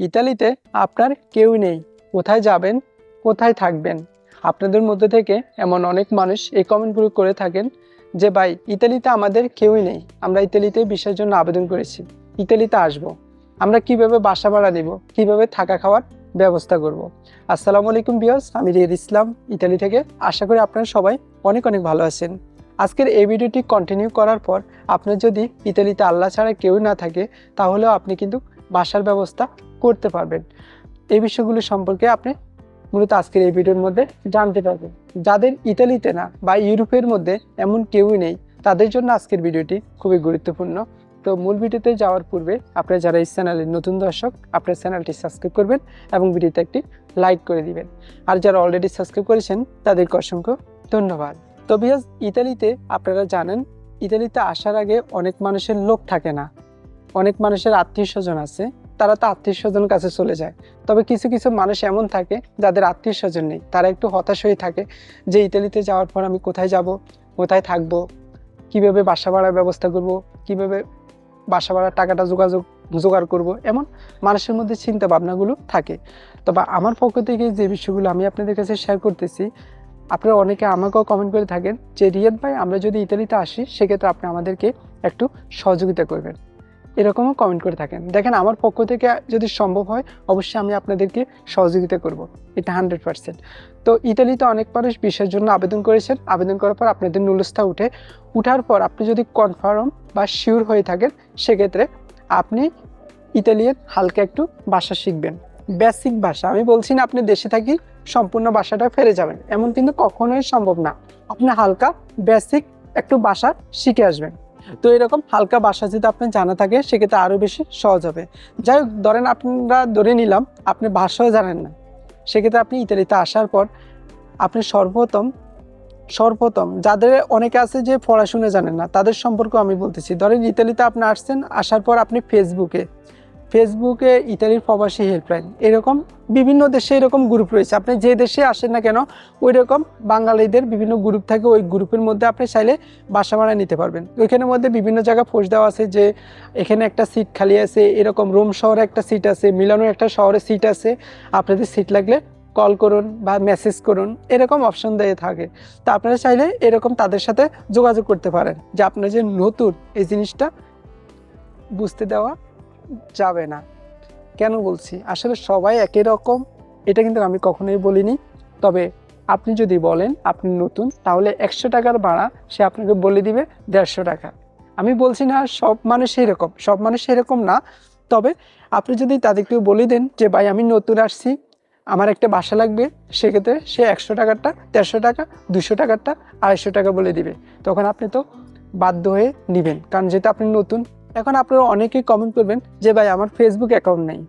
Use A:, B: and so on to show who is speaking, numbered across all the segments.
A: ইতালিতে আপনার কেউ নেই। কোথায় যাবেন, কোথায় থাকবেন? আপনাদের মধ্যে থেকে এমন অনেক মানুষ এই কমেন্টগুলো করে থাকেন যে, ভাই, ইতালিতে আমাদের কেউই নেই। আমরা ইতালিতে ভিসার জন্য আবেদন করেছি। ইতালিতে আসব। আমরা কীভাবে বাসা ভাড়া নিব কীভাবে থাকা খাওয়ার ব্যবস্থা করব। আসসালামু আলাইকুম বিয়স আমি রিয়াদ ইসলাম, ইতালি থেকে। আশা করি আপনারা সবাই অনেক অনেক ভালো আছেন। আজকের এই ভিডিওটি কন্টিনিউ করার পর আপনার যদি ইতালিতে আল্লাহ ছাড়া কেউ না থাকে, তাহলেও আপনি কিন্তু বাসার ব্যবস্থা করতে পারবেন। এই বিষয়গুলো সম্পর্কে আপনি মূলত আজকের এই ভিডিওর মধ্যে জানতে পারবেন। যাদের ইতালিতে না বা ইউরোপের মধ্যে এমন কেউই নেই, তাদের জন্য আজকের ভিডিওটি খুবই গুরুত্বপূর্ণ। তো মূল ভিডিওতে যাওয়ার পূর্বে আপনারা যারা এই চ্যানেলের নতুন দর্শক, আপনার চ্যানেলটি সাবস্ক্রাইব করবেন এবং ভিডিওতে একটি লাইক করে দিবেন। আর যারা অলরেডি সাবস্ক্রাইব করেছেন, তাদেরকে অসংখ্য ধন্যবাদ। তো বিয়াজ ইতালিতে আপনারা জানেন, ইতালিতে আসার আগে অনেক মানুষের লোক থাকে না। অনেক মানুষের আত্মীয় স্বজন আছে, তারা তো আত্মীয় স্বজন কাছে চলে যায়। তবে কিছু কিছু মানুষ এমন থাকে যাদের আত্মীয় স্বজন নেই। তারা একটু হতাশ হয়ে থাকে যে ইতালিতে যাওয়ার পর আমি কোথায় যাব, কোথায় থাকব, কীভাবে বাসা ভাড়ার ব্যবস্থা করব, কীভাবে বাসা ভাড়ার টাকাটা যোগাযোগ, জোগাড় করব, এমন মানুষের মধ্যে চিন্তা ভাবনাগুলো থাকে। তবে আমার পক্ষ থেকে যে বিষয়গুলো আমি আপনাদের কাছে শেয়ার করতেছি, আপনারা অনেকে আমাকেও কমেন্ট করে থাকেন যে, রিয়াদ ভাই, আমরা যদি ইতালিতে আসি, সেক্ষেত্রে আপনি আমাদেরকে একটু সহযোগিতা করবেন। এরকমও কমেন্ট করে থাকেন। দেখেন, আমার পক্ষ থেকে যদি সম্ভব হয়, অবশ্যই আমি আপনাদেরকে সহযোগিতা করব। এটা হান্ড্রেড পার্সেন্ট তো ইতালিতে অনেক মানুষ বিষয়ের জন্য আবেদন করেছেন। আবেদন করার পর আপনাদের নুলস্থা উঠে। উঠার পর আপনি যদি কনফার্ম বা শিওর হয়ে থাকেন, সেক্ষেত্রে আপনি ইতালিয়ান হালকা একটু ভাষা শিখবেন। বেসিক ভাষা। আমি বলছি না আপনি দেশে থাকি, সম্পূর্ণ ভাষাটা ফেরে যাবেন। এমন কিন্তু কখনোই সম্ভব না। আপনি হালকা বেসিক একটু ভাষা শিখে আসবেন। তো এরকম হালকা বাসা যদি আপনার জানা থাকে, সেক্ষেত্রে আরও বেশি সহজ হবে। যাই হোক, ধরেন আপনারা ধরে নিলাম, আপনি ভাষাও জানেন না। সেক্ষেত্রে আপনি ইতালিতে আসার পর আপনি সর্বপ্রথম সর্বপ্রথম যাদের অনেকে আছে যে পড়াশোনা জানেন না, তাদের সম্পর্কে আমি বলতেছি। ধরেন ইতালিতে আপনি আসছেন, আসার পর আপনি ফেসবুকে ফেসবুকে ইতালির প্রবাসী হেল্পলাইন এরকম বিভিন্ন দেশে এরকম গ্রুপ রয়েছে। আপনি যে দেশে আসেন না কেন ওই রকম বাঙালিদের বিভিন্ন গ্রুপ থাকে, ওই গ্রুপের মধ্যে আপনি চাইলে বাসা ভাড়া নিতে পারবেন। ওইখানের মধ্যে বিভিন্ন জায়গায় পোস্ট দেওয়া আছে যে, এখানে একটা সিট খালি আছে, এরকম রোম শহরে একটা সিট আছে, মিলানো একটা শহরে সিট আছে। আপনাদের সিট লাগলে কল করুন বা মেসেজ করুন, এরকম অপশন দিয়ে থাকে। তা আপনারা চাইলে এরকম তাদের সাথে যোগাযোগ করতে পারেন। যে আপনার যে নতুন এই জিনিসটা বুঝতে দেওয়া যাবে না। কেন বলছি? আসলে সবাই একই রকম। এটা কিন্তু আমি কখনোই বলিনি। তবে আপনি যদি বলেন, আপনি নতুন, তাহলে একশো টাকার ভাড়া সে আপনাকে বলে দিবে দেড়শো টাকা। আমি বলছি না, সব মানুষ এরকম, সব মানুষ এরকম না। তবে আপনি যদি তাদেরকে বলে দেন যে, ভাই, আমি নতুন আসছি, আমার একটা বাসা লাগবে সেক্ষেত্রে সে একশো টাকারটা, দেড়শো টাকা, দুশো টাকারটা, আড়াইশো টাকা বলে দিবে। তখন আপনি তো বাধ্য হয়ে নেবেন। কারণ যেহেতু আপনি নতুন এখন আপনারা অনেকেই কমেন্ট করবেন যে, ভাই, আমার ফেসবুক অ্যাকাউন্ট নেই।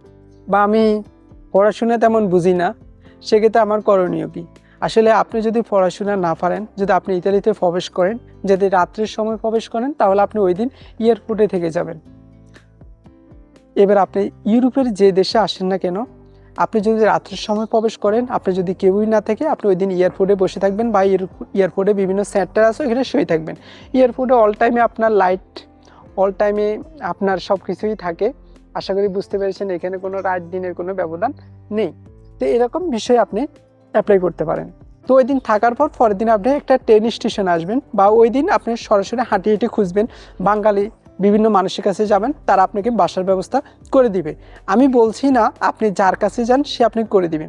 A: বা, আমি পড়াশোনা তেমন বুঝি না, সেক্ষেত্রে আমার করণীয় কী? আসলে আপনি যদি পড়াশোনা না পারেন, যদি আপনি ইতালিতে প্রবেশ করেন, যদি রাত্রের সময় প্রবেশ করেন, তাহলে আপনি ওই দিন এয়ারপোর্টে থেকে যাবেন। এবার আপনি ইউরোপের যে দেশে আসেন না কেন, আপনি যদি রাত্রের সময় প্রবেশ করেন, আপনি যদি কেউই না থাকে, আপনি ওই দিন এয়ারপোর্টে বসে থাকবেন বা এয়ারপোর্টে বিভিন্ন সেন্টার আছে, ওইখানে শুয়ে থাকবেন। এয়ারপোর্টে অল টাইমে আপনার লাইট অল টাইমে আপনার সব কিছুই থাকে। আশা করি বুঝতে পেরেছেন, এখানে কোনো রাত দিনের কোনো ব্যবধান নেই। তো এরকম বিষয়ে আপনি অ্যাপ্লাই করতে পারেন। তো ওই দিন থাকার পর পরের দিন আপনি একটা ট্রেন স্টেশন আসবেন বা ওই দিন আপনি সরাসরি হাঁটি হেঁটে খুঁজবেন, বাঙালি বিভিন্ন মানুষের কাছে যাবেন, তারা আপনাকে বাসার ব্যবস্থা করে দিবে। আমি বলছি না আপনি যার কাছে যান, সে আপনি করে দিবে।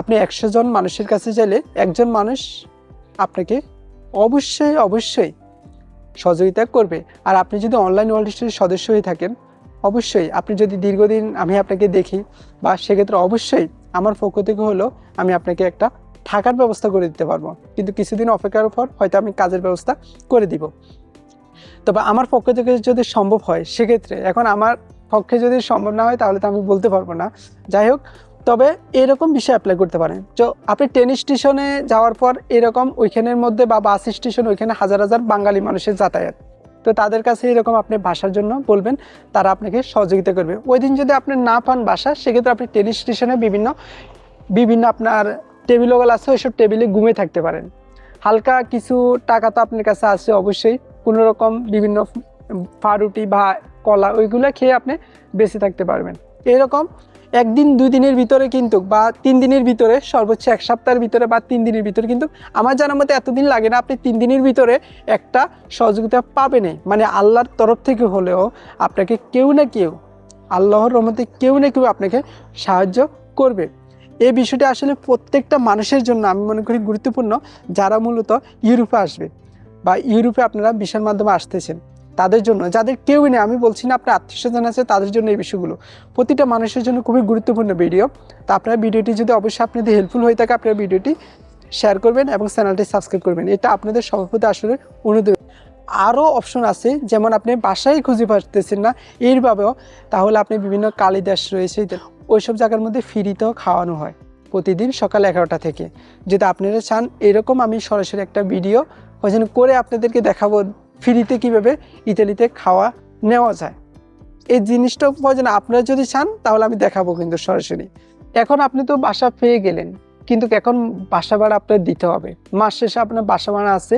A: আপনি একশো জন মানুষের কাছে চাইলে একজন মানুষ আপনাকে অবশ্যই অবশ্যই সহযোগিতা করবে। আর আপনি যদি অনলাইন ওয়ার্ল্ড স্টোরির সদস্য হয়ে থাকেন, অবশ্যই আপনি যদি দীর্ঘদিন আমি আপনাকে দেখি, বা সেক্ষেত্রে অবশ্যই আমার পক্ষ থেকে হলো আমি আপনাকে একটা থাকার ব্যবস্থা করে দিতে পারব। কিন্তু কিছুদিন অপেক্ষার পর হয়তো আমি কাজের ব্যবস্থা করে দিব। তবে আমার পক্ষ থেকে যদি সম্ভব হয়, সেক্ষেত্রে এখন আমার পক্ষে যদি সম্ভব না হয়, তাহলে তো আমি বলতে পারব না। যাই হোক তবে এরকম বিষয় অ্যাপ্লাই করতে পারেন। তো আপনি ট্রেন স্টেশনে যাওয়ার পর এরকম ওইখানের মধ্যে বা বাস স্টেশন ওইখানে হাজার হাজার বাঙালি মানুষের যাতায়াত। তো তাদের কাছে এরকম আপনি বাসার জন্য বলবেন, তারা আপনাকে সহযোগিতা করবে। ওই দিন যদি আপনি না পান বাসা, সেক্ষেত্রে আপনি ট্রেন স্টেশনে বিভিন্ন বিভিন্ন আপনার টেবিল টেবিলগুলো আছে, ওইসব টেবিলে ঘুমিয়ে থাকতে পারেন। হালকা কিছু টাকা তো আপনার কাছে আছে অবশ্যই। কোনো রকম বিভিন্ন ফারুটি বা কলা, ওইগুলো খেয়ে আপনি বেঁচে থাকতে পারবেন। এরকম একদিন, দুই দিনের ভিতরে কিন্তু বা তিন দিনের ভিতরে, সর্বোচ্চ এক সপ্তাহের ভিতরে বা তিন দিনের ভিতরে কিন্তু আমার জানার মতে এতদিন লাগে না। আপনি তিন দিনের ভিতরে একটা সহযোগিতা পাবেনই মানে আল্লাহর তরফ থেকে হলেও আপনাকে কেউ না কেউ, আল্লাহর রহমতে কেউ না কেউ আপনাকে সাহায্য করবে। এই বিষয়টি আসলে প্রত্যেকটা মানুষের জন্য আমি মনে করি গুরুত্বপূর্ণ। যারা মূলত ইউরোপে আসবে বা ইউরোপে আপনারা ভিসার মাধ্যমে আসতেছেন। তাদের জন্য, যাদের কেউই নেই, আমি বলছি না আপনার আত্মীয় স্বজন আছে, তাদের জন্য এই বিষয়গুলো। প্রতিটা মানুষের জন্য খুবই গুরুত্বপূর্ণ ভিডিও তো আপনার ভিডিওটি যদি অবশ্যই আপনাদের হেল্পফুল হয়ে থাকে, আপনার ভিডিওটি শেয়ার করবেন এবং চ্যানেলটি সাবস্ক্রাইব করবেন। এটা আপনাদের সভাপতি আসলে অনুরোধ আরও অপশন আছে, যেমন আপনি বাসায় খুঁজে পাচ্তেছেন না এইভাবেও তাহলে আপনি বিভিন্ন কালিদাস রয়েছে। ওইসব জায়গার মধ্যে ফ্রিতেও খাওয়ানো হয় প্রতিদিন সকাল এগারোটা থেকে। যদি আপনারা চান, এরকম আমি সরাসরি একটা ভিডিও ওই করে আপনাদেরকে দেখাবো ফ্রিতে কীভাবে ইতালিতে খাওয়া নেওয়া যায়। এই জিনিসটা প্রয়োজন আপনারা যদি চান, তাহলে আমি দেখাবো কিন্তু সরাসরি। এখন আপনি তো বাসা পেয়ে গেলেন, কিন্তু এখন বাসা ভাড়া আপনার দিতে হবে। মাস শেষে আপনার বাসা ভাড়া আছে,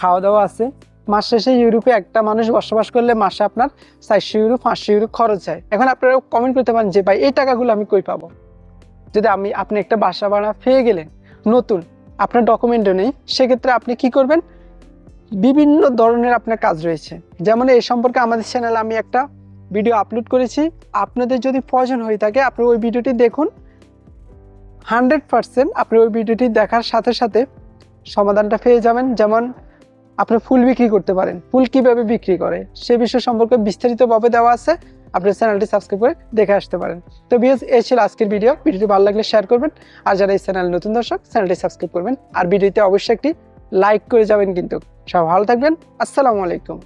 A: খাওয়া দাওয়া আছে। মাস শেষে ইউরোপে একটা মানুষ বসবাস করলে মাসে আপনার চারশো ইউরো, পাঁচশো ইউরো খরচ হয়। এখন আপনারা কমেন্ট করতে পারেন যে, ভাই, এই টাকাগুলো আমি কই পাবো? যদি আমি, আপনি একটা বাসা ভাড়া পেয়ে গেলেন, নতুন, আপনার ডকুমেন্টও নেই, সেক্ষেত্রে আপনি কি করবেন? বিভিন্ন ধরনের আপনার কাজ রয়েছে। যেমন এই সম্পর্কে আমাদের চ্যানেলে আমি একটা ভিডিও আপলোড করেছি। আপনাদের যদি প্রয়োজন হয়ে থাকে, আপনি ওই ভিডিওটি দেখুন। হান্ড্রেড পারসেন্ট আপনি ওই ভিডিওটি দেখার সাথে সাথে সমাধানটা পেয়ে যাবেন। যেমন আপনি ফুল বিক্রি করতে পারেন। ফুল কীভাবে বিক্রি করে, সে বিষয় সম্পর্কে বিস্তারিতভাবে দেওয়া আছে। আপনার চ্যানেলটি সাবস্ক্রাইব করে দেখে আসতে পারেন। তো বিএস এই ছিল আজকের ভিডিও ভিডিওটি ভালো লাগলে শেয়ার করবেন। আর যারা এই চ্যানেল নতুন দর্শক চ্যানেলটি সাবস্ক্রাইব করবেন। আর ভিডিওতে অবশ্যই একটি লাইক করে যাবেন কিন্তু। সব ভালো থাকবেন। আসসালামু আলাইকুম।